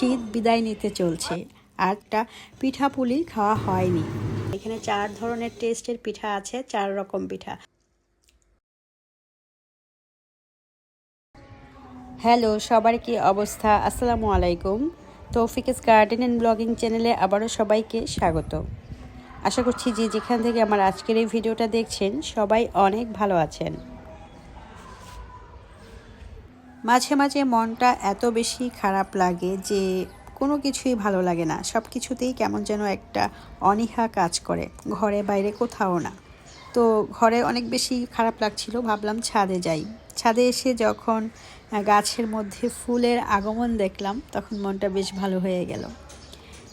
শীত বিদায় নিতে চলছে। আর একটা পিঠা পুলি খাওয়া হয়নি। এখানে চার ধরনের টেস্টের পিঠা আছে, চার রকম পিঠা। হ্যালো, সবার কি অবস্থা? আসসালামু আলাইকুম। তৌফিকেস গার্ডেন অ্যান্ড ব্লগিং চ্যানেলে আবারও সবাইকে স্বাগত। আশা করছি যে যেখান থেকে আমার আজকের এই ভিডিওটা দেখছেন, সবাই অনেক ভালো আছেন। মাঝে মাঝে মনটা এত বেশি খারাপ লাগে যে কোনো কিছুই ভালো লাগে না। সব কিছুতেই কেমন যেন একটা অনীহা কাজ করে, ঘরে বাইরে কোথাও না। তো ঘরে অনেক বেশি খারাপ লাগছিল, ভাবলাম ছাদে যাই। ছাদে এসে যখন গাছের মধ্যে ফুলের আগমন দেখলাম, তখন মনটা বেশ ভালো হয়ে গেল।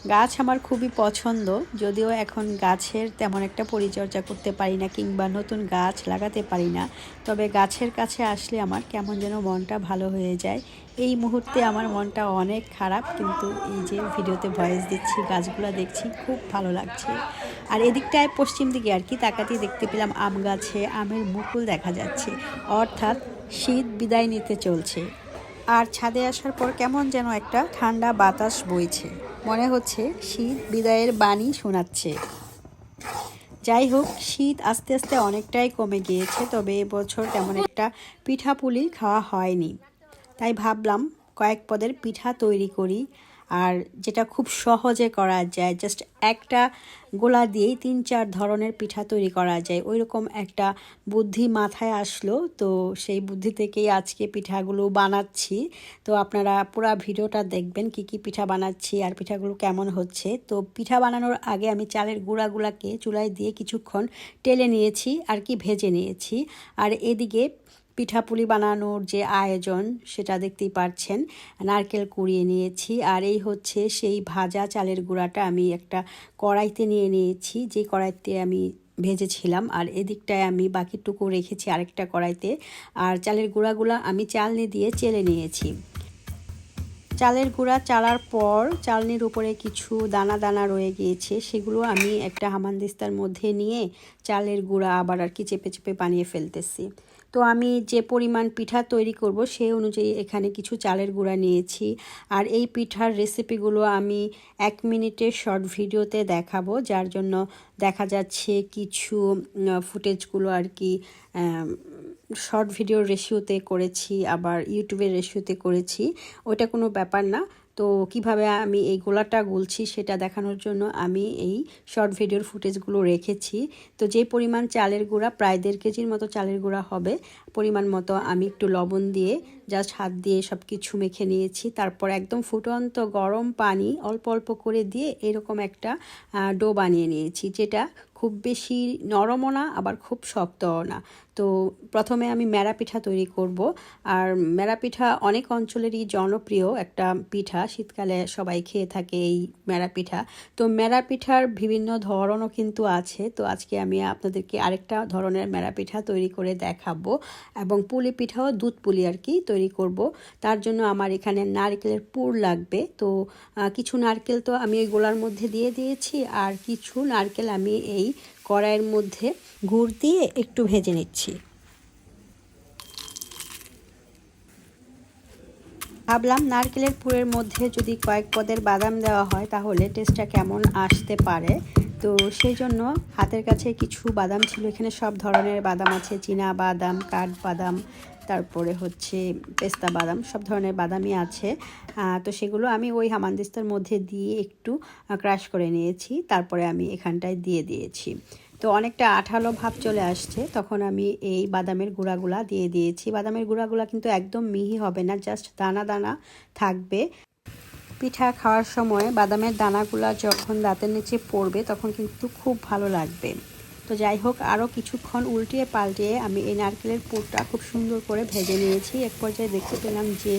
গাছ আমার খুবই পছন্দ, যদিও এখন গাছের তেমন একটা পরিচর্যা করতে পারি না কিংবা নতুন গাছ লাগাতে পারি না। তবে গাছের কাছে আসলে আমার কেমন যেন মনটা ভালো হয়ে যায়। এই মুহূর্তে আমার মনটা অনেক খারাপ, কিন্তু এই যে ভিডিওতে ভয়েস দিচ্ছি, গাছগুলো দেখছি, খুব ভালো লাগছে। আর এদিকটায় পশ্চিম দিকে আর কি তাকাতেই দেখতে পেলাম আম গাছে আমের মুকুল দেখা যাচ্ছে, অর্থাৎ শীত বিদায় নিতে চলছে। আর ছাদে আসার পর কেমন যেন একটা ঠান্ডা বাতাস বইছে। মনে হচ্ছে শীত বিদায়ের বাণী শোনাচ্ছে। যাই হোক, শীত আস্তে আস্তে অনেকটাই কমে গিয়েছে, তবে এবছর তেমন একটা পিঠাপুলি খাওয়া হয়নি। তাই ভাবলাম কয়েক পদের পিঠা তৈরি করি আর যেটা খুব সহজে করা যায় জাস্ট একটা গোলা দিয়েই তিন চার ধরনের পিঠা তৈরি করা যায়। ওই রকম একটা বুদ্ধি মাথায় আসলো, তো সেই বুদ্ধি থেকেই আজকে পিঠাগুলো বানাচ্ছি। তো আপনারা পুরো ভিডিওটা দেখবেন, কি কি পিঠা বানাচ্ছি আর পিঠাগুলো কেমন হচ্ছে। তো পিঠা বানানোর আগে আমি চালের গুঁড়াগুলাকে চুলায় দিয়ে কিছুক্ষণ টেলে নিয়েছি আর কি ভেজে নিয়েছি। আর এদিকে পিঠাপুলি বানানোর যে আয়োজন, সেটা দেখতেই পাচ্ছেন নারকেল কুড়িয়ে নিয়েছি, আর এই হচ্ছে সেই ভাজা চালের গুঁড়াটা আমি একটা কড়াইতে নিয়ে নিয়েছি। যে কড়াইতে আমি ভেজেছিলাম, আর এদিকটায় আমি বাকিটুকু রেখেছি আরেকটা কড়াইতে। আর চালের গুঁড়াগুলো আমি চালনি দিয়ে চেলে নিয়েছি। চালের গুঁড়া চালার পর চালনির উপরে কিছু দানা দানা রয়ে গিয়েছে, সেগুলো আমি একটা হামানদিস্তার মধ্যে নিয়ে চালের গুঁড়া আবার আর কি চেপে চেপে বানিয়ে ফেলতেছি। তো আমি যে পরিমাণ পিঠা তৈরি করব সেই অনুযায়ী এখানে কিছু চালের গুঁড়া নিয়েছি। আর এই পিঠার রেসিপিগুলো আমি এক মিনিটের শর্ট ভিডিওতে দেখাবো, যার জন্য দেখা যাচ্ছে কিছু ফুটেজগুলো আর কি শর্ট ভিডিওর রেশিওতে করেছি, আবার ইউটিউবের রেশিওতে করেছি। ওটা কোনো ব্যাপার না। তো কীভাবে আমি এই গোলাটা গুলছি সেটা দেখানোর জন্য আমি এই শর্ট ভিডিওর ফুটেজগুলো রেখেছি। তো যে পরিমাণ চালের গুঁড়া, প্রায় দেড় কেজির মতো চালের গুঁড়া হবে। পরিমাণ মতো আমি একটু লবণ দিয়ে জাস্ট হাত দিয়ে সব কিছু মেখে নিয়েছি। তারপর একদম ফুটন্ত গরম পানি অল্প অল্প করে দিয়ে এরকম একটা ডো বানিয়ে নিয়েছি, যেটা খুব বেশি নরমও না, আবার খুব শক্তও না। তো প্রথমে আমি মেরা পিঠা তৈরি করব। আর মেরা পিঠা অনেক অঞ্চলেরই জনপ্রিয় একটা পিঠা, শীতকালে সবাই খেয়ে থাকে এই মেরা পিঠা। তো মেরা পিঠার বিভিন্ন ধরনও কিন্তু আছে। তো আজকে আমি আপনাদেরকে আরেকটা ধরনের মেরা পিঠা তৈরি করে দেখাবো। এবং পুলি পিঠাও দুধ পুলি আর কি তৈরি করব। তার জন্য আমার এখানে নারকেলের পুর লাগবে। তো কিছু নারকেল তো আমি ওই গোলার মধ্যে দিয়ে দিয়েছি আর কিছু নারকেল আমি এই কড়াইয়ের মধ্যে গুড় দিয়ে একটু ভেজে নিচ্ছি। ভাবলাম নারকেলের পুরের মধ্যে যদি কয়েক পদের বাদাম দেওয়া হয় তাহলে টেস্টটা কেমন আসতে পারে। তো, সেই জন্য হাতের কাছে কিছু বাদাম ছিল। এখানে সব ধরনের বাদাম আছে। চীনা বাদাম, কাঠ বাদাম তারপরে হচ্ছে পেস্তা বাদাম, সব ধরনের বাদামই আছে। তো সেগুলো আমি ওই হামানদিস্তার মধ্যে দিয়ে একটু ক্রাশ করে নিয়েছি। তারপরে আমি এখানটায় দিয়ে দিয়েছি। তো অনেকটা আঠালো ভাব চলে আসছে। তখন আমি এই বাদামের গুঁড়াগুলা দিয়ে দিয়েছি। বাদামের গুঁড়াগুলা কিন্তু একদম মিহি হবে না, জাস্ট দানা দানা থাকবে। পিঠা খাওয়ার সময় বাদামের দানাগুলা যখন দাঁতের নিচে পড়বে, তখন কিন্তু খুব ভালো লাগবে। তো যাই হোক আরও কিছুক্ষণ উল্টিয়ে পাল্টিয়ে আমি এই নারকেলের পুরটা খুব সুন্দর করে ভেজে নিয়েছি। এক পর্যায়ে দেখতে পেলাম যে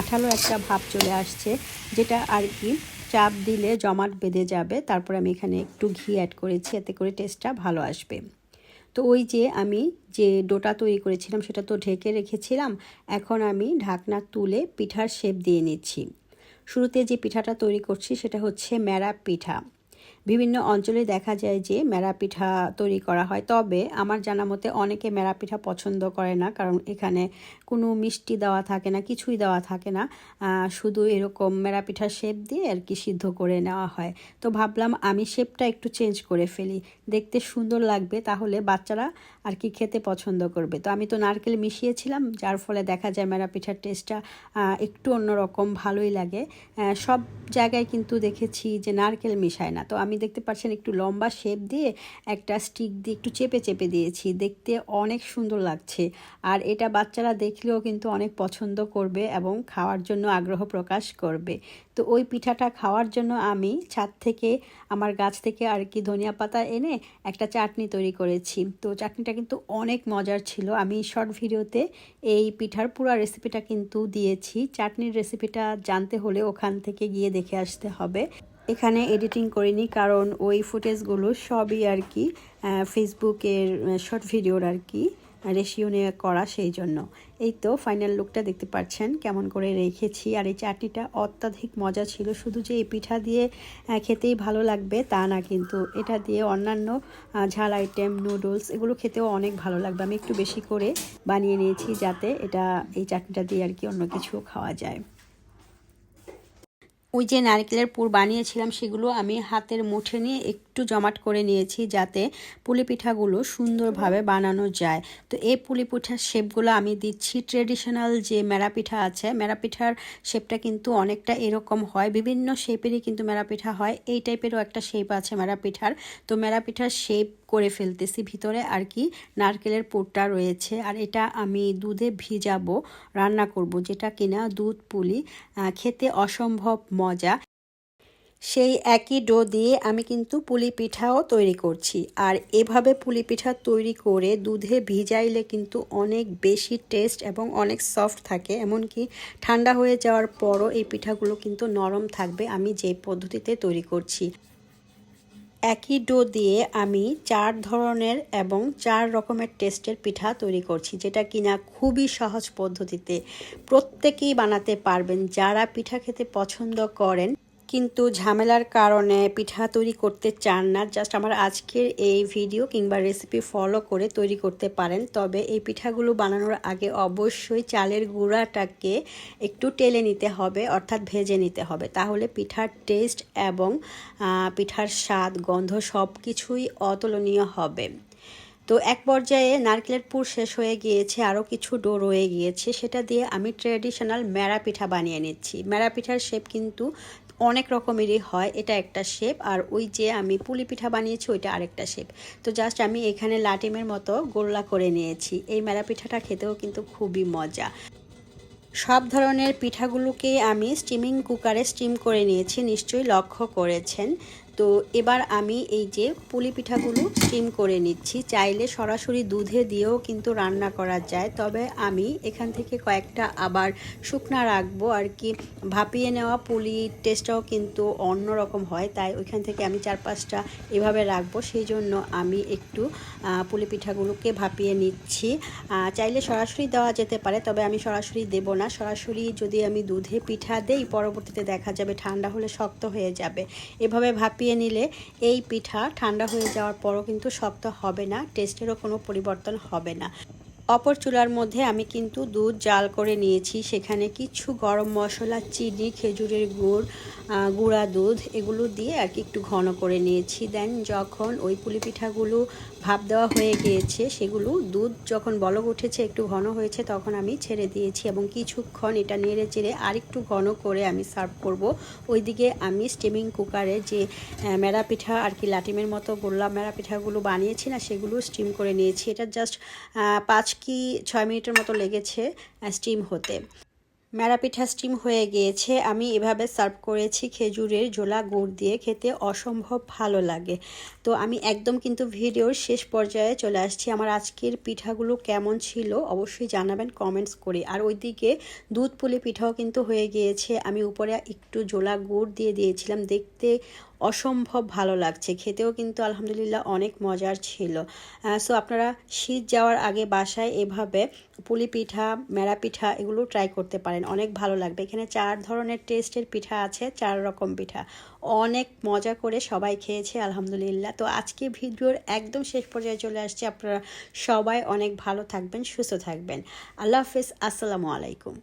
আঠালো একটা ভাব চলে আসছে, যেটা আর কি চাপ দিলে জমাট বেঁধে যাবে। তারপর আমি এখানে একটু ঘি অ্যাড করেছি, এতে করে টেস্টটা ভালো আসবে। তো ওই যে আমি যে ডোটা তৈরি করেছিলাম, সেটা তো ঢেকে রেখেছিলাম, এখন আমি ঢাকনা তুলে পিঠার শেপ দিয়ে নিচ্ছি। শুরুতে যে পিঠাটা তৈরি করছি, সেটা হচ্ছে ম্যারা পিঠা। বিভিন্ন অঞ্চলে দেখা যায় যে মেরা পিঠা তৈরি করা হয়। তবে আমার জানা মতে অনেকে মেরা পিঠা পছন্দ করে না, কারণ এখানে কোনো মিষ্টি দেওয়া থাকে না, কিছুই দেওয়া থাকে না। শুধু এরকম মেরা পিঠার শেপ দিয়ে আর কি সিদ্ধ করে নেওয়া হয়। তো ভাবলাম আমি শেপটা একটু চেঞ্জ করে ফেলি। দেখতে সুন্দর লাগবে, তাহলে বাচ্চারা আর কি খেতে পছন্দ করবে। তো আমি তো নারকেল মিশিয়েছিলাম, যার ফলে দেখা যায় মেরা পিঠার টেস্টটা একটু অন্যরকম ভালোই লাগে। সব জায়গায় কিন্তু দেখেছি যে নারকেল মিশায় না। তো আমি দেখতে পাচ্ছেন একটু লম্বা শেপ দিয়ে একটা স্টিক দিয়ে একটু চেপে চেপে দিয়েছি। দেখতে অনেক সুন্দর লাগছে। আর এটা বাচ্চারা দেখলেও কিন্তু অনেক পছন্দ করবে এবং খাওয়ার জন্য আগ্রহ প্রকাশ করবে। তো ওই পিঠাটা খাওয়ার জন্য আমি ছাদ থেকে, আমার গাছ থেকে আর কি ধনিয়া পাতা এনে একটা চাটনি তৈরি করেছি। তো চাটনিটা কিন্তু অনেক মজার ছিল। আমি শর্ট ভিডিওতে এই পিঠার পুরো রেসিপিটা কিন্তু দিয়েছি। চাটনির রেসিপিটা জানতে হলে ওখান থেকে গিয়ে দেখে আসতে হবে। এখানে এডিটিং করিনি, কারণ ওই ফুটেজগুলো সবই আর কি ফেসবুকের শর্ট ভিডিওর আর কি রেশিও নিয়ে করা সেই জন্য। এই তো ফাইনাল লুকটা দেখতে পাচ্ছেন, কেমন করে রেখেছি। আর এই চাটনিটা অত্যাধিক মজা ছিল, শুধু যে এই পিঠা দিয়ে খেতেই ভালো লাগবে তা না, কিন্তু এটা দিয়ে অন্যান্য ঝাল আইটেম নুডলস এগুলো খেতেও অনেক ভালো লাগবে। আমি একটু বেশি করে বানিয়ে নিয়েছি যাতে এটা, এই চাটনিটা দিয়ে আর কি অন্য কিছু খাওয়া যায়। ওই যে নারকেলের পুর বানিয়েছিলাম, সেগুলো আমি হাতের মুঠে নিয়ে একটু জমাট করে নিয়েছি যাতে পুলি পিঠাগুলো সুন্দরভাবে বানানো যায়। তো এই পুলি পিঠার শেপগুলো আমি দিচ্ছি। ট্রেডিশনাল যে মেরা পিঠা আছে, মেরা পিঠার শেপটা কিন্তু অনেকটা এরকম হয়। বিভিন্ন শেপেরই কিন্তু মেরা পিঠা হয়। এই টাইপেরও একটা শেপ আছে মেরা পিঠার। তো মেরা পিঠার শেপ করে ফেলতেছি। ভিতরে আর কি নারকেলের পুরটা রয়েছে। আর এটা আমি দুধে ভিজাবো, রান্না করব, যেটা কিনা দুধ পুলি খেতে অসম্ভব মজা। সেই একই ডো দিয়ে আমি কিন্তু পুলি পিঠাও তৈরি করছি। আর এভাবে পুলি পিঠা তৈরি করে দুধে ভিজাইলে কিন্তু অনেক বেশি টেস্ট এবং অনেক সফট থাকে। এমনকি ঠান্ডা হয়ে যাওয়ার পরও এই পিঠাগুলো কিন্তু নরম থাকবে। আমি যে পদ্ধতিতে তৈরি করছি। একই ডো দিয়ে আমি চার ধরনের এবং চার রকমের টেস্টের পিঠা তৈরি করছি, যেটা কিনা খুবই সহজ পদ্ধতিতে প্রত্যেকেই বানাতে পারবেন, যারা পিঠা খেতে পছন্দ করেন। কিন্তু ঝামেলার কারণে পিঠা তৈরি করতে চান না। জাস্ট আমার আজকের এই ভিডিও কিংবা রেসিপি ফলো করে তৈরি করতে পারেন। তবে এই পিঠাগুলো বানানোর আগে অবশ্যই চালের গুঁড়াটাকে একটু টেলে নিতে হবে, অর্থাৎ ভেজে নিতে হবে। তাহলে পিঠার টেস্ট এবং পিঠার স্বাদ, গন্ধ সব কিছুই অতুলনীয় হবে। তো এক পর্যায়ে নারকেলের পুর শেষ হয়ে গিয়েছে, আরও কিছু ডো রয়ে গিয়েছে। সেটা দিয়ে আমি ট্রেডিশনাল মেরা পিঠা বানিয়ে নিচ্ছি। মেরা পিঠার শেপ কিন্তু অনেক রকমেরই হয়, এটা একটা শেপ আর ওই যে আমি পুলি পিঠা বানিয়েছি, ওইটা আরেকটা শেপ তো জাস্ট আমি এখানে লাটিমের মতো গোল্লা করে নিয়েছি। এই মেলা পিঠাটা খেতেও কিন্তু খুবই মজা। সব ধরনের পিঠাগুলোকে আমি স্টিমিং কুকারে স্টিম করে নিয়েছি, নিশ্চয়ই লক্ষ্য করেছেন। তো এবার আমি এই যে পুলি পিঠাগুলো স্টিম করে নিচ্ছি। চাইলে সরাসরি দুধে দিয়েও কিন্তু রান্না করা যায়। তবে আমি এখান থেকে কয়েকটা আবার শুকনা রাখব। আর কি ভাপিয়ে নেওয়া পুলির টেস্টটাও কিন্তু অন্য রকম হয়। তাই ওইখান থেকে আমি চার পাঁচটা এভাবে রাখব। সেই জন্য আমি একটু পুলি পিঠাগুলোকে ভাপিয়ে নিচ্ছি। চাইলে সরাসরি দেওয়া যেতে পারে, তবে আমি সরাসরি দেব না। সরাসরি যদি আমি দুধে পিঠা দেই, পরবর্তীতে দেখা যাবে ঠান্ডা হলে শক্ত হয়ে যাবে। এভাবে ভাপিয়ে ভাপিয়ে নিলে এই পিঠা ঠান্ডা হয়ে যাওয়ার পরও কিন্তু শক্ত হবে না টেস্টেরও কোনো পরিবর্তন হবে না। অপর চুলার মধ্যে আমি কিন্তু দুধ জাল করে নিয়েছি। সেখানে কিছু গরম মশলা, চিনি, খেজুরের গুড় গুঁড়া দুধ এগুলো দিয়ে আর কি একটু ঘন করে নিয়েছি। দেন যখন ওই পুলি পিঠাগুলো ভাপ দেওয়া হয়ে গিয়েছে, সেগুলো দুধ যখন বলক উঠেছে, একটু ঘন হয়েছে, তখন আমি ছেড়ে দিয়েছি এবং কিছুক্ষণ এটা নেড়ে চেড়ে আরেকটু ঘন করে আমি সার্ভ করব। ওইদিকে আমি স্টিমিং কুকারে যে মেরা পিঠা আর কি লাটিমের মতো গোল্লা মেরা পিঠাগুলো বানিয়েছি না, সেগুলো স্টিম করে নিয়েছি। এটা জাস্ট পাঁচ কি ছয় মিনিটের মতো লেগেছে স্টিম হতে। ম্যারা পিঠা স্টিম হয়ে গিয়েছে। আমি এভাবে সার্ভ করেছি খেজুরের জোলা গুড় দিয়ে। খেতে অসম্ভব ভালো লাগে। তো আমি একদম কিন্তু ভিডিওর শেষ পর্যায়ে চলে আসছি। আমার আজকের পিঠাগুলো কেমন ছিল অবশ্যই জানাবেন কমেন্টস করে। আর ওইদিকে দুধ পুলি পিঠাও কিন্তু হয়ে গিয়েছে। আমি উপরে একটু জোলা গুড় দিয়ে দিয়েছিলাম। দেখতে অসম্ভব ভালো লাগছে। খেতেও কিন্তু আলহামদুলিল্লাহ অনেক মজার ছিল। সো আপনারা শীত যাওয়ার আগে বাসায় এভাবে পুলি পিঠা, মেরা পিঠা এগুলো ট্রাই করতে পারেন। অনেক ভালো লাগবে। এখানে চার ধরনের টেস্টের পিঠা আছে, চার রকম পিঠা। অনেক মজা করে সবাই খেয়েছে আলহামদুলিল্লাহ। তো আজকে ভিডিওর একদম শেষ পর্যায়ে চলে আসছে। আপনারা সবাই অনেক ভালো থাকবেন, সুস্থ থাকবেন। আল্লাহ হাফিজ। আসসালামু আলাইকুম।